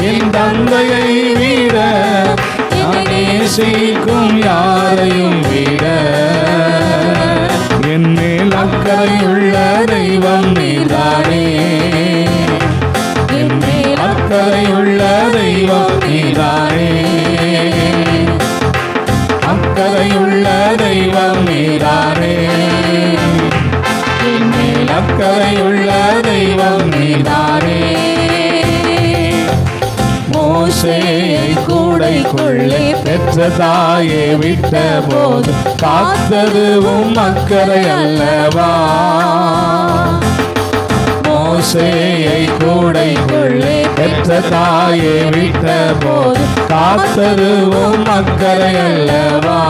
என் தந்தையை விட நான் நேசிக்கும் யாரையும் விட. என் மேல் அக்கறையுள்ள அக்கறையுள்ள தெய்வம் நீதானே என்மேல் அக்கறையுள்ள தெய்வம் நீதானே மோசேயை கூடைக்குள்ளே பெற்ற தாயே விட்ட போது காத்ததுவும் அக்கறை அல்லவா? மோசேயை கூடைக்குள்ளே பெற்ற தாயே விட்ட போது காத்தருவோம் அக்கறை அல்லவா?